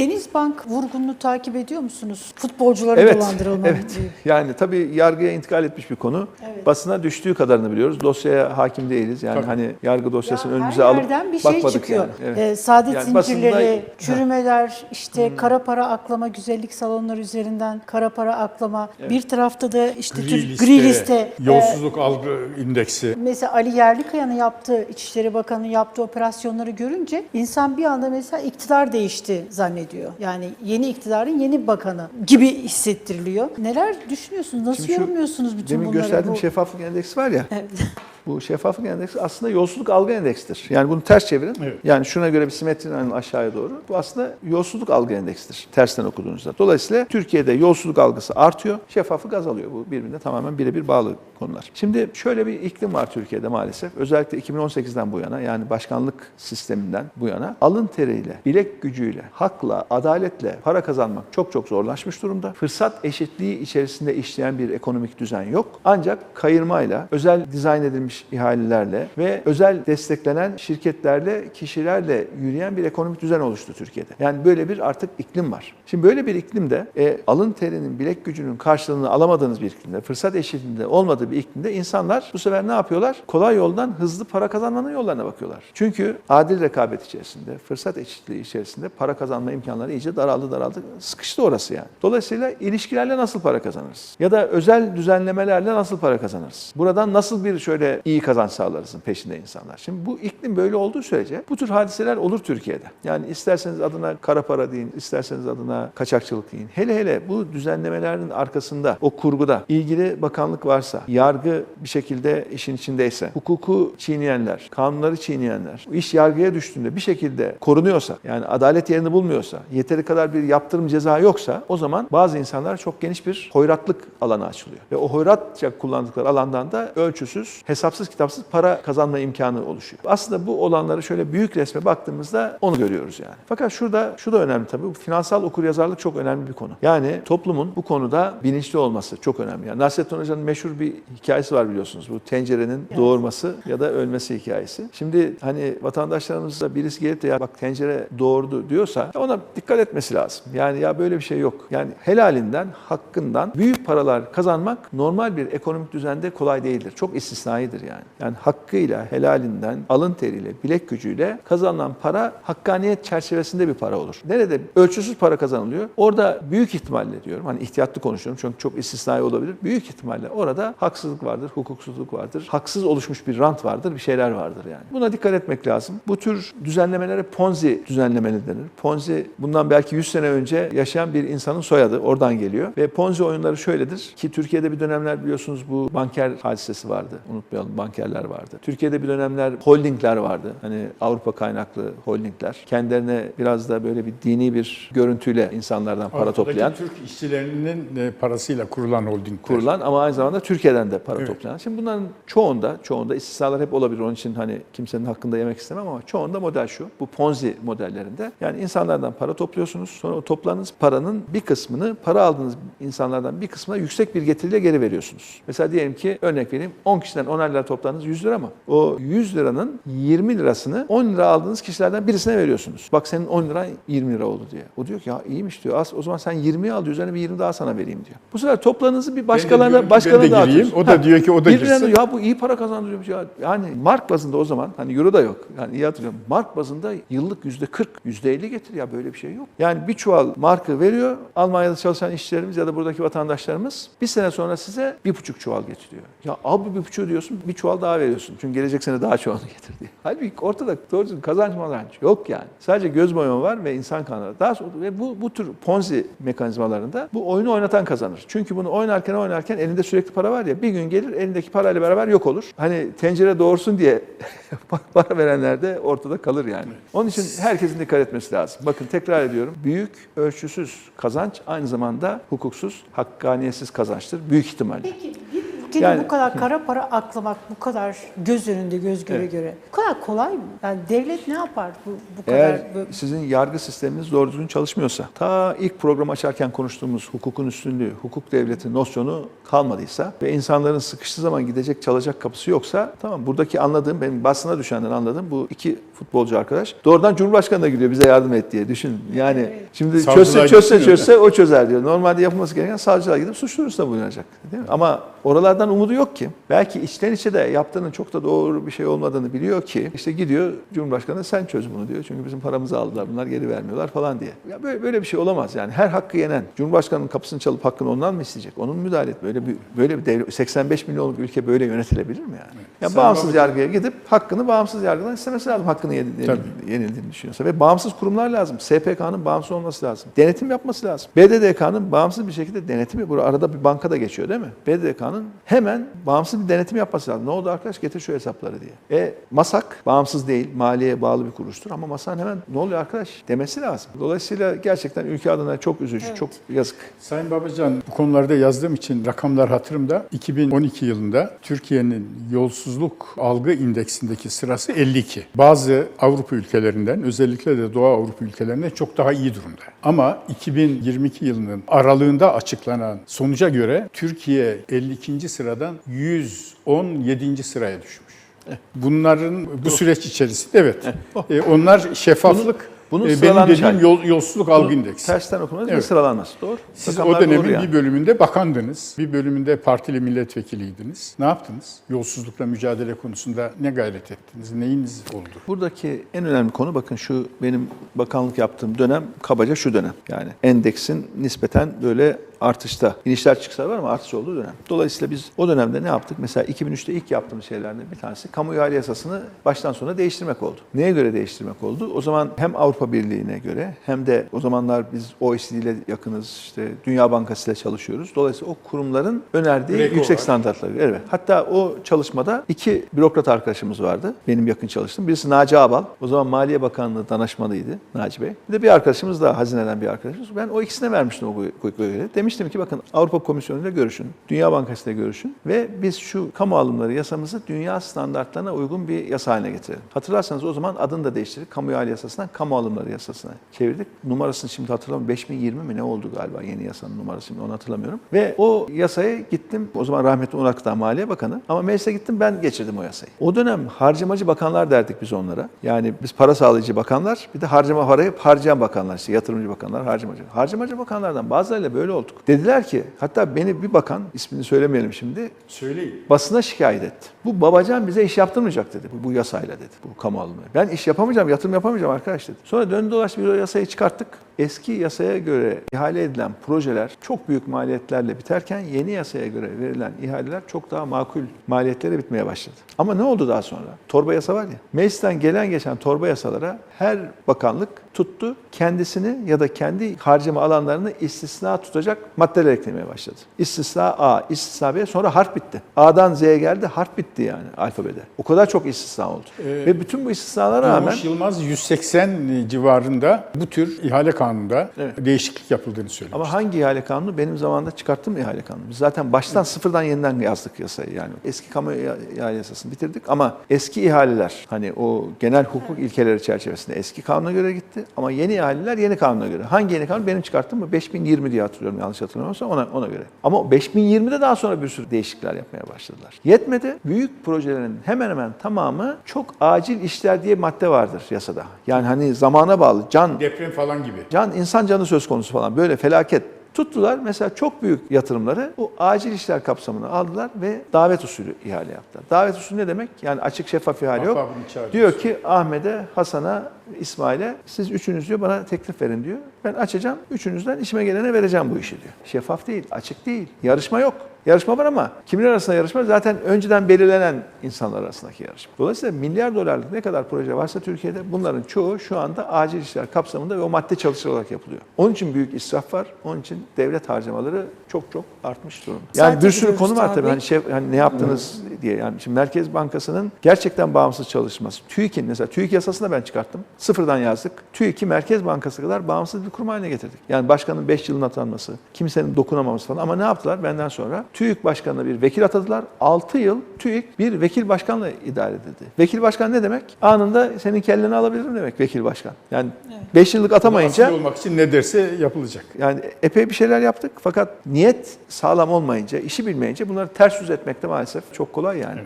Denizbank vurgununu takip ediyor musunuz? Futbolcuların Evet, dolandırılma. evet. Yani tabii yargıya intikal etmiş bir konu. Evet. Basına düştüğü kadarını biliyoruz. Dosyaya hakim değiliz. Yani Tabii. hani yargı dosyasını Ya önümüze her alıp yerden bir şey bakmadık çıkıyor. yani. Evet. Ee, saadet Yani zincirleri, basında- çürümeler, işte kara para aklama, güzellik salonları üzerinden kara para aklama. Bir tarafta da işte Gri Türk- liste, gri liste. e, yolsuzluk algı indeksi. Mesela Ali Yerlikaya'nın yaptığı, İçişleri Bakanı'nın yaptığı operasyonları görünce insan bir anda mesela iktidar değişti zannediyor. Yani yeni iktidarın yeni bakanı gibi hissettiriliyor. Neler düşünüyorsunuz? Nasıl Şimdi şu yorumluyorsunuz bütün Demin bunları? gösterdiğim Bu- şeffaflık endeksi var ya. Evet. Bu şeffaflık endeksi aslında yolsuzluk algı endeksidir. Yani bunu ters çevirin. Evet. Yani şuna göre bir simetri hani aşağıya doğru. Bu aslında yolsuzluk algı endeksidir. Tersten okuduğunuzda. Dolayısıyla Türkiye'de yolsuzluk algısı artıyor, şeffaflık azalıyor. Bu birbirine tamamen birebir bağlı konular. Şimdi şöyle bir iklim var Türkiye'de maalesef. Özellikle 2018'den bu yana yani başkanlık sisteminden bu yana alın teriyle, bilek gücüyle, hakla, adaletle para kazanmak çok çok zorlaşmış durumda. Fırsat eşitliği içerisinde işleyen bir ekonomik düzen yok. Ancak kayırmayla, özel dizayn edilmiş ihalelerle ve özel desteklenen şirketlerle, kişilerle yürüyen bir ekonomik düzen oluştu Türkiye'de. Yani böyle bir artık iklim var. Şimdi böyle bir iklimde e, alın terinin, bilek gücünün karşılığını alamadığınız bir iklimde, fırsat eşitliğinde olmadığı bir iklimde insanlar bu sefer ne yapıyorlar? Kolay yoldan hızlı para kazanmanın yollarına bakıyorlar. Çünkü adil rekabet içerisinde, fırsat eşitliği içerisinde para kazanma imkanları iyice daraldı daraldı. Sıkıştı orası yani. Dolayısıyla ilişkilerle nasıl para kazanırız? Ya da özel düzenlemelerle nasıl para kazanırız? Buradan nasıl bir şöyle iyi kazanç sağlarızın peşinde insanlar. Şimdi bu iklim böyle olduğu sürece bu tür hadiseler olur Türkiye'de. Yani isterseniz adına kara para deyin, isterseniz adına kaçakçılık deyin. Hele hele bu düzenlemelerin arkasında, o kurguda ilgili bakanlık varsa, yargı bir şekilde işin içindeyse, hukuku çiğneyenler, kanunları çiğneyenler, iş yargıya düştüğünde bir şekilde korunuyorsa, yani adalet yerini bulmuyorsa, yeteri kadar bir yaptırım ceza yoksa o zaman bazı insanlar çok geniş bir hoyratlık alanı açılıyor. Ve o hoyratça kullandıkları alandan da ölçüsüz, hesapsız kitapsız para kazanma imkanı oluşuyor. Aslında bu olanları şöyle büyük resme baktığımızda onu görüyoruz yani. Fakat şurada şu da önemli tabii. Finansal okuryazarlık çok önemli bir konu. Yani toplumun bu konuda bilinçli olması çok önemli. Yani Nasrettin Hoca'nın meşhur bir hikayesi var biliyorsunuz. Bu tencerenin doğurması ya da ölmesi hikayesi. Şimdi hani vatandaşlarımızda birisi gelip de ya bak tencere doğurdu diyorsa ona dikkat etmesi lazım. Yani ya böyle bir şey yok. Yani helalinden, hakkından büyük paralar kazanmak normal bir ekonomik düzende kolay değildir. Çok istisnaidir yani. Yani hakkıyla, helalinden, alın teriyle, bilek gücüyle kazanılan para hakkaniyet çerçevesinde bir para olur. Nerede ölçüsüz para kazanılıyor? Orada büyük ihtimalle diyorum, hani ihtiyatlı konuşuyorum çünkü çok istisnai olabilir. Büyük ihtimalle orada haksızlık vardır, hukuksuzluk vardır, haksız oluşmuş bir rant vardır, bir şeyler vardır yani. Buna dikkat etmek lazım. Bu tür düzenlemelere Ponzi düzenlemeleri denir. Ponzi bundan belki 100 sene önce yaşayan bir insanın soyadı. Oradan geliyor. Ve Ponzi oyunları şöyledir ki Türkiye'de bir dönemler biliyorsunuz bu banker hadisesi vardı. Unutmayalım bankerler vardı. Türkiye'de bir dönemler holdingler vardı. Hani Avrupa kaynaklı holdingler. Kendilerine biraz da böyle bir dini bir görüntüyle insanlardan para Avrupa'daki toplayan Türk işçilerinin e, parasıyla kurulan holdingler. kurulan ama aynı zamanda Türkiye'den de para Evet. toplayan. Şimdi bunların çoğunda, çoğunda istisnalar hep olabilir. Onun için hani kimsenin hakkında yemek istemem ama çoğunda model şu. Bu Ponzi modellerinde. Yani insanlardan para topluyorsunuz. Sonra o topladığınız paranın bir kısmını, para aldığınız insanlardan bir kısmına yüksek bir getiriyle geri veriyorsunuz. Mesela diyelim ki örnek vereyim 10 kişiden 10 lira topladınız 100 lira mı? O 100 liranın 20 lirasını 10 lira aldığınız kişilerden birisine veriyorsunuz. Bak senin 10 liran 20 lira oldu diye. O diyor ki ya iyiymiş diyor. Az, o zaman sen 20 al diyor. Üzerine bir 20 daha sana vereyim diyor. Bu sefer topladığınızı bir başkalarına başkalarına ben de gireyim, dağıtıyorsun. o da diyor ki o da girsin. ya bu iyi para kazandırıyormuş ya. Yani mark bazında o zaman hani euro da yok. Yani iyi hatırlıyorum. Mark bazında yıllık yüzde 40, yüzde 50 getir ya böyle bir şey yok. Yani bir çuval markı veriyor. Almanya'da çalışan işçilerimiz ya da buradaki vatandaşlarımız bir sene sonra size bir buçuk çuval getiriyor. Ya al bu bir buçuğu diyorsun bir çuval daha veriyorsun. Çünkü gelecek sene daha çoğunu getir diye. Halbuki ortada doğru kazanç mazanç yok yani. Sadece göz boyama var ve insan kanları. Daha sonra ve bu, bu tür ponzi mekanizmalarında bu oyunu oynatan kazanır. Çünkü bunu oynarken oynarken elinde sürekli para var ya bir gün gelir elindeki parayla beraber yok olur. Hani tencere doğursun diye para verenler de ortada kalır yani. Onun için herkesin dikkat etmesi lazım. Bakın tekrar ediyorum. Büyük ölçüsüz kazanç aynı zamanda hukuksuz, hakkaniyetsiz kazançtır. Büyük ihtimalle. Peki bütçeli Yani- bu kadar kara para aklamak, bu kadar göz önünde göz göre Evet. göre. Bu kadar kolay mı? Yani devlet ne yapar bu, bu kadar? Eğer bu- sizin yargı sisteminiz doğru düzgün çalışmıyorsa, ta ilk program açarken konuştuğumuz hukukun üstünlüğü, hukuk devleti nosyonu kalmadıysa ve insanların sıkıştığı zaman gidecek çalacak kapısı yoksa tamam buradaki anladığım, benim basına düşenden anladığım bu iki futbolcu arkadaş doğrudan Cumhurbaşkanı'na gidiyor bize yardım et diye düşün. Yani şimdi Savcılığa çözse çözse çözse o çözer diyor. Normalde yapılması gereken savcılığa gidip suç duyurusunda bulunacak. Değil mi? Ama oralardan umudu yok ki. Belki içten içe de yaptığının çok da doğru bir şey olmadığını biliyor ki işte gidiyor Cumhurbaşkanı sen çöz bunu diyor. Çünkü bizim paramızı aldılar bunlar geri vermiyorlar falan diye. Ya böyle, böyle bir şey olamaz yani. Her hakkı yenen Cumhurbaşkanının kapısını çalıp hakkını ondan mı isteyecek? Onun müdahale et. Böyle bir böyle bir devlet 85 milyonluk ülke böyle yönetilebilir mi yani? Ya Sen bağımsız yargıya gidip hakkını bağımsız yargıdan istemesi lazım hakkını yenildiğini, yenildiğini düşünüyorsa ve bağımsız kurumlar lazım. SPK'nın bağımsız olması lazım. Denetim yapması lazım. BDDK'nın bağımsız bir şekilde denetimi, burada arada bir banka da geçiyor değil mi? BDDK'nın hemen bağımsız bir denetim yapması lazım. Ne oldu arkadaş getir şu hesapları diye. E MASAK bağımsız değil, maliyeye bağlı bir kuruluştur ama MASAK'ın hemen ne oluyor arkadaş demesi lazım. Dolayısıyla gerçekten ülke adına çok üzücü, Evet. çok yazık. Sayın Babacan bu konularda yazdığım için rakamlar hatırımda. 2012 yılında Türkiye'nin yolsuzluk algı indeksindeki sırası 52. Bazı Avrupa ülkelerinden özellikle de Doğu Avrupa ülkelerinden çok daha iyi durumda. Ama 2022 yılının aralığında açıklanan sonuca göre Türkiye 52. sıradan 117. sıraya düşmüş. Bunların bu süreç içerisinde evet. E, onlar şeffaflık. Bunun e, benim sıralanmış dediğim hali. yol, yolsuzluk algı Bunu indeksi. Tersten okumanız ve Evet. sıralanması. Doğru. Siz Rakamlar o dönemin yani. bir bölümünde bakandınız, bir bölümünde partili milletvekiliydiniz. Ne yaptınız? Yolsuzlukla mücadele konusunda ne gayret ettiniz? Neyiniz oldu? Buradaki en önemli konu bakın şu benim bakanlık yaptığım dönem kabaca şu dönem. Yani endeksin nispeten böyle artışta, inişler çıkışlar var ama artış olduğu dönem. Dolayısıyla biz o dönemde ne yaptık? Mesela 2003'te ilk yaptığımız şeylerden bir tanesi kamu ihale yasasını baştan sona değiştirmek oldu. Neye göre değiştirmek oldu? O zaman hem Avrupa Birliği'ne göre hem de o zamanlar biz OECD ile yakınız, işte Dünya Bankası ile çalışıyoruz. Dolayısıyla o kurumların önerdiği Greco yüksek standartları. Evet. Hatta o çalışmada iki bürokrat arkadaşımız vardı. Benim yakın çalıştığım. Birisi Naci Abal. O zaman Maliye Bakanlığı danışmanıydı Naci Bey. Bir de bir arkadaşımız daha hazineden bir arkadaşımız. Ben o ikisine vermiştim o görevi. Demiştim ki bakın Avrupa Komisyonu ile görüşün. Dünya Bankası ile görüşün. Ve biz şu kamu alımları yasamızı dünya standartlarına uygun bir yasa haline getirelim. Hatırlarsanız o zaman adını da değiştirdik. Kamu yasasından kamu alımları yasasına çevirdik. Numarasını şimdi hatırlamıyorum. 5020 mi ne oldu galiba yeni yasanın numarası şimdi onu hatırlamıyorum. Ve o yasaya gittim. O zaman rahmetli Onur Akıtan Maliye Bakanı. Ama meclise gittim ben geçirdim o yasayı. O dönem harcamacı bakanlar derdik biz onlara. Yani biz para sağlayıcı bakanlar bir de harcama parayı harcayan bakanlar işte yatırımcı bakanlar harcamacı. Harcamacı bakanlardan bazılarıyla böyle olduk. Dediler ki hatta beni bir bakan ismini söylemeyelim şimdi Söyleyin. basına şikayet etti. Bu babacan bize iş yaptırmayacak dedi bu, bu yasayla dedi bu kamu alımı. Ben iş yapamayacağım, yatırım yapamayacağım arkadaş dedi. Sonra döndü dolaştı biz o yasayı çıkarttık. Eski yasaya göre ihale edilen projeler çok büyük maliyetlerle biterken yeni yasaya göre verilen ihaleler çok daha makul maliyetlere bitmeye başladı. Ama ne oldu daha sonra? Torba yasa var ya. Meclisten gelen geçen torba yasalara her bakanlık tuttu kendisini ya da kendi harcama alanlarını istisna tutacak maddeler eklemeye başladı. İstisna A, istisna B sonra harf bitti. A'dan Z'ye geldi harf bitti yani alfabede. O kadar çok istisna oldu. Ee, Ve bütün bu istisnalara rağmen Yılmaz 180 civarında bu tür ihale kanununda Evet. değişiklik yapıldığını söylüyor. Ama hangi ihale kanunu? Benim zamanında çıkarttığım ihale kanunu. Biz zaten baştan sıfırdan yeniden yazdık yasayı yani. Eski kamu ihale yasasını bitirdik ama eski ihaleler hani o genel hukuk ilkeleri çerçevesinde eski kanuna göre gitti ama yeni ihaleler yeni kanuna göre. Hangi yeni kanun? Benim çıkarttığım mı? 5020 diye hatırlıyorum yanlış hatırlamıyorsam ona, ona göre. Ama o 5020'de daha sonra bir sürü değişiklikler yapmaya başladılar. Yetmedi. Büyük projelerin hemen hemen tamamı çok acil işler diye madde vardır yasada. Yani hani zamana bağlı. Can Deprem falan gibi. Can insan canı söz konusu falan böyle felaket. Tuttular mesela çok büyük yatırımları bu acil işler kapsamına aldılar ve davet usulü ihale yaptılar. Davet usulü ne demek? Yani açık şeffaf ihale yok. Diyor ki Ahmet'e, Hasan'a, İsmail'e siz üçünüz diyor bana teklif verin diyor. Ben açacağım, üçünüzden işime gelene vereceğim bu işi diyor. Şeffaf değil, açık değil. Yarışma yok. Yarışma var ama kimin arasında yarışma? Zaten önceden belirlenen insanlar arasındaki yarışma. Dolayısıyla milyar dolarlık ne kadar proje varsa Türkiye'de bunların çoğu şu anda acil işler kapsamında ve o madde çalışılarak yapılıyor. Onun için büyük israf var. Onun için devlet harcamaları çok çok artmış durumda. Yani Zaten bir sürü konu var tabii. Hani şey, hani ne yaptınız diye. Yani şimdi Merkez Bankası'nın gerçekten bağımsız çalışması. TÜİK'in mesela TÜİK yasasını ben çıkarttım. sıfırdan yazdık. TÜİK'i Merkez Bankası kadar bağımsız bir kurum haline getirdik. Yani başkanın 5 yılın atanması, kimsenin dokunamaması falan. Ama ne yaptılar benden sonra? TÜİK başkanına bir vekil atadılar. 6 yıl TÜİK bir vekil başkanla idare edildi. Vekil başkan ne demek? Anında senin kelleni alabilirim demek vekil başkan. Yani 5 yıllık atamayınca Asil olmak için ne derse yapılacak. yani epey bir şeyler yaptık fakat niyet sağlam olmayınca, işi bilmeyince bunları ters yüz etmek de maalesef çok kolay yani.